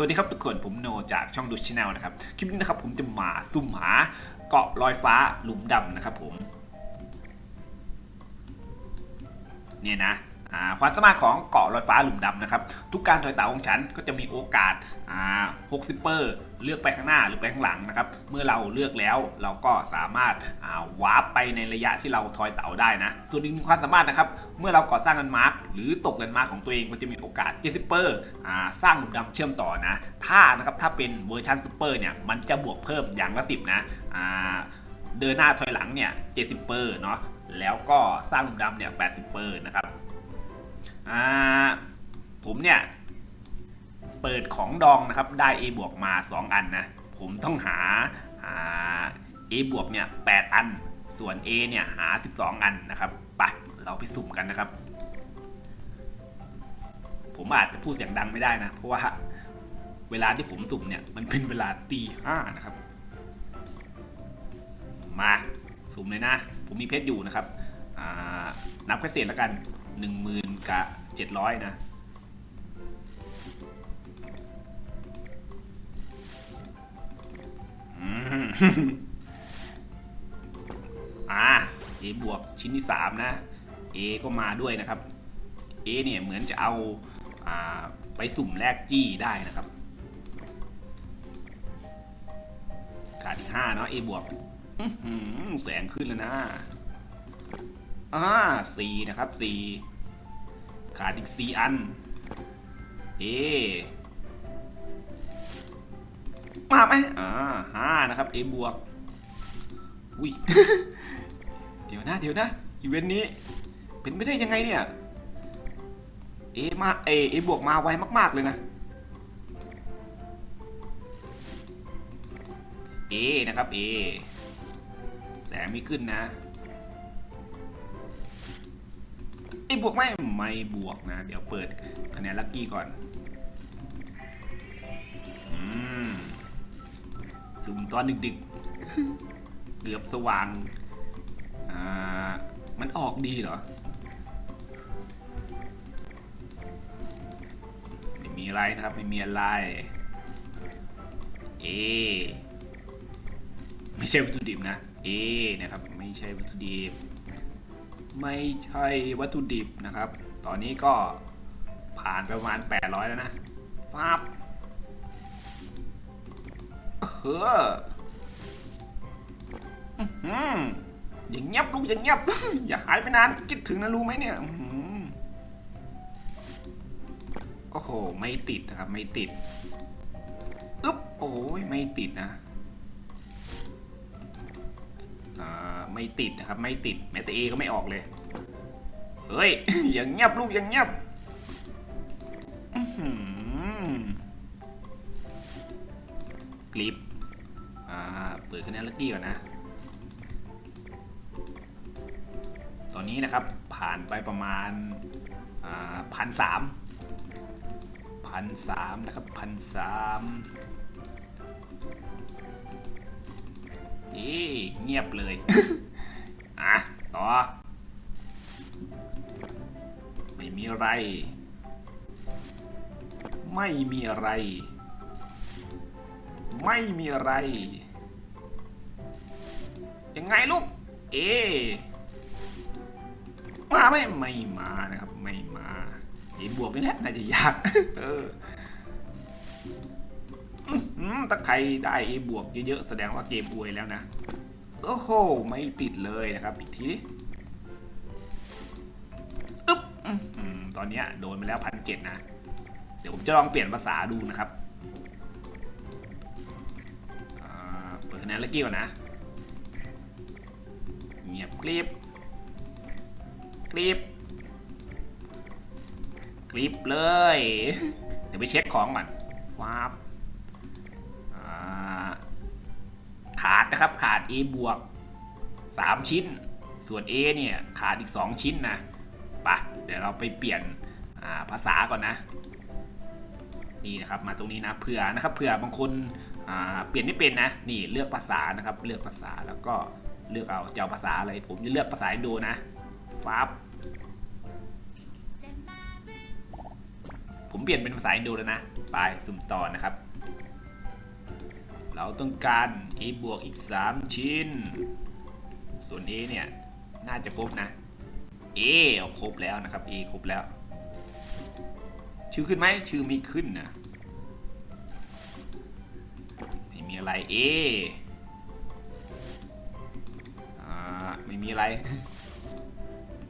สวัสดีครับทุกคนผมโนจากช่องดูชแนลนะครับ คลิปนี้นะครับผมจะมาซุ่มหาเกาะลอยฟ้าหลุมดำนะครับผม เนี่ยนะ ความสามารถของเกาะลอยฟ้าหลุมดำนะครับ ทุกการถอยเต่าของฉันก็จะมีโอกาสอ่า60 เปอร์เลือกไปข้างหน้าหรือไปข้างหลังนะครับ เมื่อเราเลือกแล้วเราก็สามารถอ่าวาร์ปไปในระยะที่เราทอยเต่าได้นะ ส่วนอีกหนึ่งความสามารถนะครับ เมื่อเราก่อสร้างแลนด์มาร์คหรือตกแลนด์มาร์คของตัวเองมันจะมีโอกาส 70 เปอร์อ่าสร้างหลุมดำเชื่อมต่อนะ ถ้านะครับถ้าเป็นเวอร์ชันซูเปอร์เนี่ยมันจะบวกเพิ่มอย่างละ 10 นะอ่าเดินหน้าถอยหลังเนี่ย 70 เปอร์เนาะแล้วก็สร้างหลุมดำเนี่ย 80 เปอร์นะครับ อ่าผมเนี่ยเปิดของดองนะครับได้ A บวกมา 2 อันนะ ผมต้องหาอ่า A บวกเนี่ย8อัน ส่วน A เนี่ยหา 12 อันนะครับไปเราไปสุ่มกันนะครับ ผมอาจจะพูดเสียงดังไม่ได้นะ เพราะว่าเวลาที่ผมสุ่มเนี่ยมันเป็นเวลาตีห้านะครับ มาสุ่มเลยนะ ผมมีเพชรอยู่นะครับนับแค่เศษแล้วกันหนึ่งหมื่นกับ เจ็ดร้อยนะอืมอ่า A บวกชิ้นที่สามนะ A ก็มาด้วยนะครับ A เนี่ยเหมือนจะเอาอาไปสุ่มแลกจี้ได้นะครับ ขาดอีกห้าเนาะ A บวกแสงขึ้นแล้วนะอ่าสีนะครับสี ขาดอีกสี่อัน เอ มาไหมอ่าห้านะครับ เอบวก อุ้ย เดี๋ยวนะ เดี๋ยวนะ อีเวนต์นี้ เป็นไม่ได้ยังไงเนี่ย เอมา เอ เอบวกมาไวมากๆเลยนะ เอนะครับ เอ แสงไม่ขึ้นนะ ไอ้บวกไหมไม่บวกนะ เดี๋ยวเปิดคะแนนลัคกี้ก่อนอืมสุ่มตอนดึกๆ เกือบสว่างอ่ามันออกดีเหรอ ไม่มีอะไรนะครับ ไม่มีอะไร เอ ไม่ใช่วัตถุดิบนะ เอนะครับ ไม่ใช่วัตถุดิบ ไม่ใช่วัตถุดิบนะครับ ตอนนี้ก็ผ่านไปประมาณ 800 แล้วนะฟับเฮ้ออย่างเงียบลูกอย่างเงียบ อย่าหายไปนานคิดถึงนะรู้ไหมเนี่ยอื้อหือโอ้โห ไม่ติดนะครับ ไม่ติด อึ๊บ โอ้ยไม่ติดนะ อ่าไม่ติดนะครับ ไม่ติดแม้แต่เอก็ไม่ออกเลย เฮ้ย อย่างเงียบลูกอย่างเงียบกลิปอ่าเปิดคะแนนลักกี้ก่อนนะ ตอนนี้นะครับผ่านไปประมาณพันสามพันสามนะครับพันสาม เอ๊ะเงียบเลย อะ ต่อ ไม่มีอะไร ไม่มีอะไร ไม่มีอะไร ยังไงลูก เอ มาไม่ไม่มานะครับ ไม่มาเอบวกนี่แหละน่าจะยาก เอออื้อหือ ถ้าใครได้เอบวกเยอะๆ แสดงว่าเกมอวยแล้วนะ โอ้โห ไม่ติดเลยนะครับ อีกทีอึ๊บตอนนี้โดนไปแล้วพันเจ็ดนะ เดี๋ยวผมจะลองเปลี่ยนภาษาดูนะครับเปิดคะแนนเลกกี้ก่อนนะ เงียบกริบกริบกริบเลย เดี๋ยวไปเช็คของก่อนฟ้าบอ่า ขาด นะครับ ขาด A บวก3ชิ้น ส่วน A เนี่ยขาดอีก 2 ชิ้นนะปะเดี๋ยวเราไปเปลี่ยนาภาษาก่อนนะ นี่นะครับมาตรงนี้นะเผื่อนะครับเผื่อบางคนเปลี่ยนไม่เป็นนะ นี่เลือกภาษานะครับ เลือกภาษาแล้วก็เลือกเอาจะเอาภาษาอะไร ผมจะเลือกภาษาอินโดนะฟ้าบผมผมเปลี่ยนเป็นภาษาอินโดแล้วนะ ไปสุ่มต่อนะครับ เราต้องการ a บวกอีก 3 ชิ้น ส่วน a เนี่ย น่าจะครบนะ a เอครบแล้วนะครับ a ครบแล้ว ชื่อขึ้นไหมชื่อไม่ขึ้นนะไม่มีอะไร a อ่าไม่มีอะไร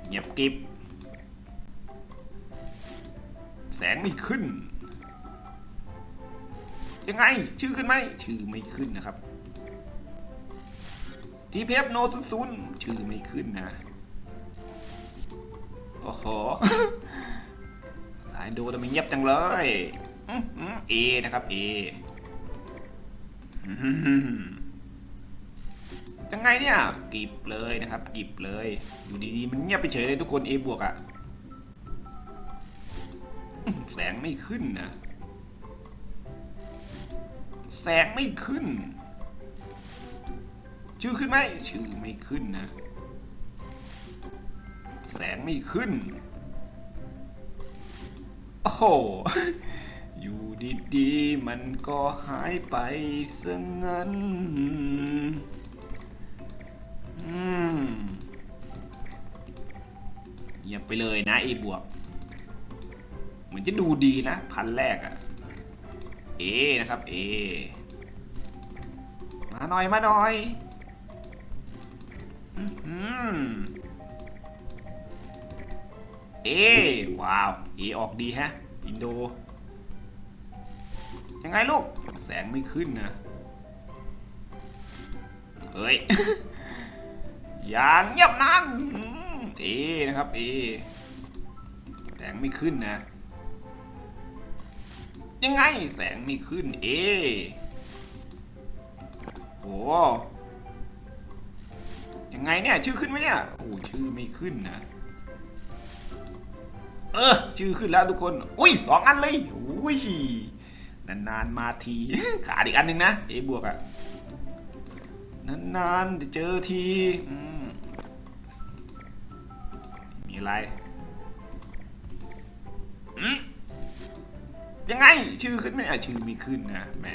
เงียบกริบแสงไม่ขึ้น ยังไง ชื่อขึ้นไหม ชื่อไม่ขึ้นนะครับทีเพฟโนซุซุนชื่อไม่ขึ้นนะ โอ้โห สายดูทำไมเงียบจังเลยเอนะครับเอยังไงเนี่ยกิบเลยนะครับ กิบเลย อยู่ดีๆ มันเงียบไปเฉยเลยทุกคน A บวกอะแสงไม่ขึ้นนะ แสงไม่ขึ้น ชื่อขึ้นไหมชื่อไม่ขึ้นนะ แสงไม่ขึ้น โอ้โห อยู่ดีๆ มันก็หายไปซะงั้นอืมเงียบไปเลยนะ A บวก เหมือนจะดูดีนะ พันแรกอะ A นะครับ A มาหน่อยมาหน่อยอื้อหือเอว้าวเอออกดีฮะ อินโด ยังไงลูก แสงไม่ขึ้นนะ เฮ้ย อย่างเงียบนานอืมเอนะครับเอแสงไม่ขึ้นนะ ยังไงแสงไม่ขึ้นเอโอ้ยังไงเนี่ย ชื่อขึ้นไหมเนี่ยโอ้ชื่อไม่ขึ้นนะ เออ ชื่อขึ้นแล้วทุกคน อุ้ยสองอันเลยอุ้ยนานๆมาทีขาดอีกอันหนึ่งนะเอบวกอะนานๆจะเจอทีอมมีอะไร ยังไง ชื่อขึ้นไหมอะชื่อม่ขึ้นนะแหม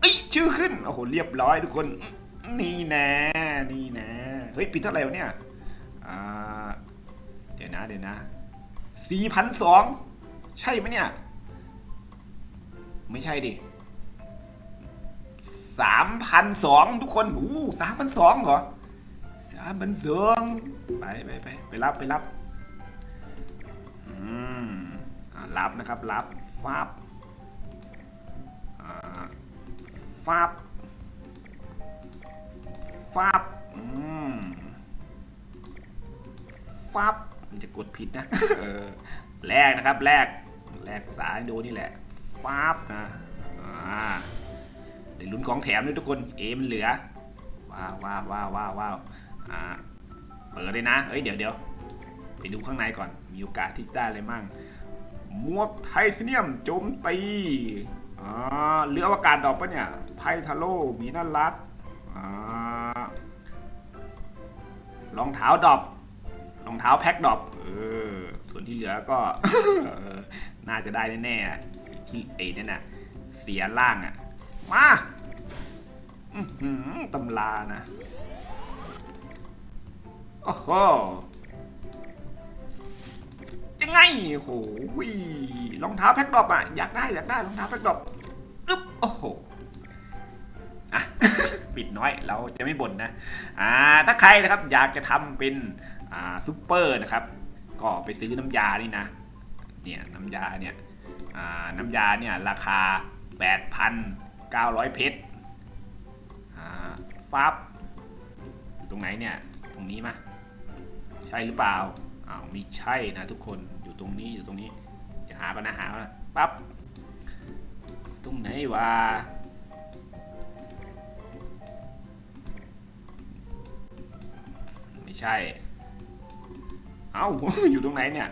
เอ้ยชื่อขึ้นโอ้โหเรียบร้อยทุกคน นี่แน่นี่แน่เฮ้ยปิดเท่าไหร่วะเนี่ยอ่าเดี๋ยวนะเดี๋ยวนะสี่พันสองใช่ไหมเนี่ย ไม่ใช่ดิสามพันสองทุกคนอู้สามพันสองเหรอสามพันสองไปไปไปไปรับไปรับ อืม รับนะครับ รับฟาบฟาบฟาบฟับมันจะกดผิดนะแรกนะครับแรกแรกสายดูนี่แหละฟับนะเดี๋ยวลุ้นของแถมด้วยทุกคนเอมันเหลือว้าวว้าวว้าวว้าวว้าวอ่าเปิดเลยนะเอ้ยเดี๋ยวเดี๋ยวไปดูข้างในก่อน มีโอกาสที่ได้อะไรมั่ง มวกไทเทเนียมโจมตีอ่าเรืออวกาศดอกปะเนี่ยไพทาโลมีน่ารักอ่ารองเท้าดอกรองเท้าแพ็คดอปเออส่วนที่เหลือก็ น่าจะได้แน่ๆที่ไอ้นั่นน่ะเสียล่างอะมาตำรานะโอ้โห ยังไงโอ้โหรองเท้าแพ็คดรอปอะอยากได้อยากได้รองเท้าแพ็คดรอปอึ๊บโอ้โหอะปิดน้อยเราจะไม่บ่นนะอ่าถ้าใครนะครับอยากจะทำเป็นอ่าซูเปอร์นะครับ ก็ไปซื้อน้ำยานี่นะเนี่ยน้ำยาเนี่ยอ่าน้ำยาเนี่ยราคา 8,900 เพชรอ่าฟับอยู่ตรงไหนเนี่ย ตรงนี้มะใช่หรือเปล่า อ้าวม่ใช่นะทุกคนอยู่ตรงนี้อยู่ตรงนี้จะหาปัญหานะปั๊บตรงไหนวะไม่ใช่ เอ้าอยู่ตรงไหนเนี่ย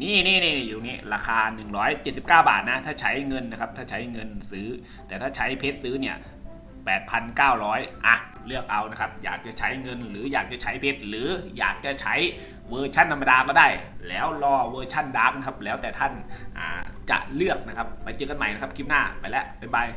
นี่นี่นี่อยู่นี้ราคา 179 บาทนะ ถ้าใช้เงินนะครับ ถ้าใช้เงินซื้อ แต่ถ้าใช้เพชรซื้อเนี่ย 8,900 อะ เลือกเอานะครับ อยากจะใช้เงินหรืออยากจะใช้เพชรหรืออยากจะใช้เวอร์ชันธรรมดาก็ได้ แล้วรอเวอร์ชันดาร์กนะครับ แล้วแต่ท่านจะเลือกนะครับ ไปเจอกันใหม่นะครับคลิปหน้าไปแล้วบ๊ายบาย